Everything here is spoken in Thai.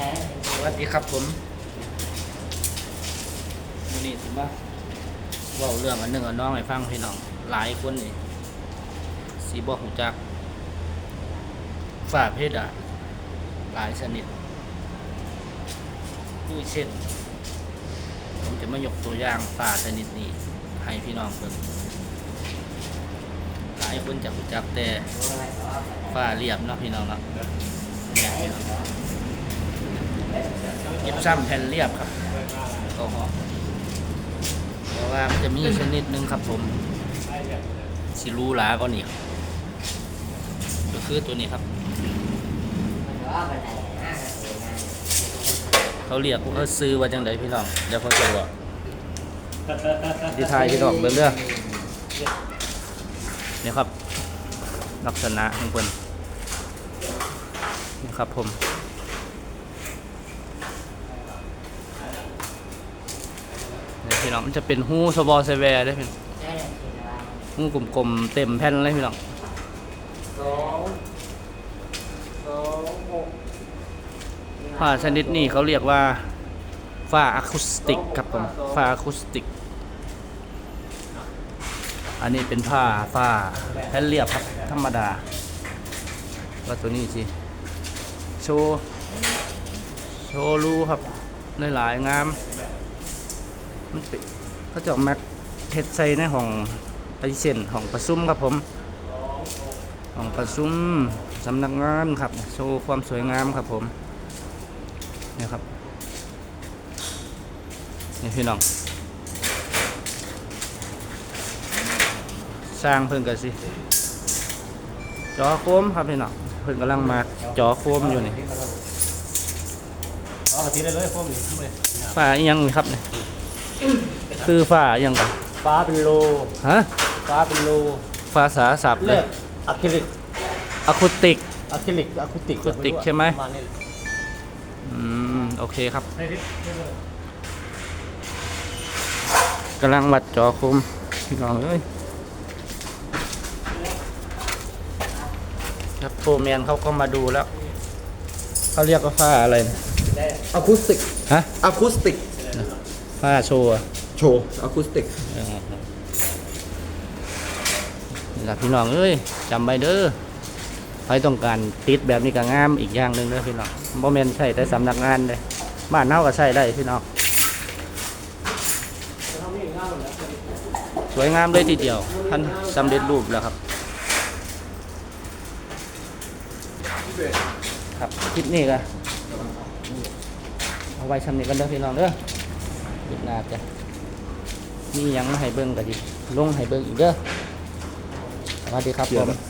สวัสดีครับผมมื้อนี่สิมาว่าเรื่องอันหนึ่งอันน้องให้ฟังพี่น้องหลายคนนี่สีบอกหูจักฝ้าเพดานหลายชนิดผู้เช่นผมจะมายกตัวอย่างฝ้าชนิดนี้ ให้พี่น้องเพิ่งหลายคนจะหูจักแต่ฝ้าเรียบเนาะพี่น้องเนาะเนี่ยพี่น้อง ยิบ ซ้ำแผ่นเรียบครับก็หอมเพราะว่ามันจะมีชนิดหนึ่งครับผมสิรูหลาก็นี่ก็คือตัวนี้ครับ เขาเรียกเขาซื้อว่าจังไดพี่น้องเดี๋ยวเขาจะบอกที่ไทายพี่น้องเบิ่งเด้อนี่ครับ ลักษณะของเพิ่นนี่ครับผม นี่พี่น้องมันจะเป็นหู้สบอเซเวได้พี่น้องหู้กลมๆเต็มแผ่นเลยพี่น้องผ้าชนิดนี้เขาเรียกว่าฝ้าอะคูสติกครับผมฝ้าอะคูสติก อันนี้เป็นผ้าฝ้าแผ่นเรียบครับธรรมดาว่าตัวนี้สิโชว์โชว์รูครับหลายๆงาม มันเป็นเขาจะเอาแม็กเฮ็ดใส่ในห้องไอเซนห้องประชุมครับผมห้องประชุมสำนักงานครับโชว์ความสวยงามครับผมนี่ครับนี่พี่น้องสร้างเพิ่นกันสิจอโคมครับพี่น้องเพิ่นกำลังมาจอโคมอยู่นี่เอากระติได้เลยพวกนี้เลยฝ้าอีหยังนี่ครับนี่ คือฝ้าอีหยังกันฟ้าเป็นโล ฮะฟ้าเป็นโลภาษาศัพท์เลเลืยอกอะคริลิกอะคูติก อะคริลิกอะคูติกอะคูติกใช่ไหม ประาณนี้อืม โอเคครับให้ดิให้เลยกำลังวัดจอคมพี่น้องเอ้ยครับโฟร์แมนเขาก็มาดูแล้ว เขาเรียกว่าฝ้าอะไรนะอะคูสติกฮะอะคูสติก ฝ้าโชว์อะโชว์อะคูสติกเออนี่ล่ะพี่น้องเอ้ยจำไว้เด้อใครต้องการติดแบบนี้ก็งามอีกอย่างหนึ่งเด้อพี่น้องบ่แม่นใช้แต่สำนักงานเลยบ้านเฮาก็ใช้ได้พี่น้องสวยงามเลยทีเดียวท่านสำเร็จรูปแล้วครับ ครับคลิปนี้ก็เอาไว้ชำนี้กันเด้อพี่น้องเด้อ คลิปหน้าจ้ะมียังให้เบิ่งก็ดิลงให้เบิ่งอีกเด้อสวัสดีครับผม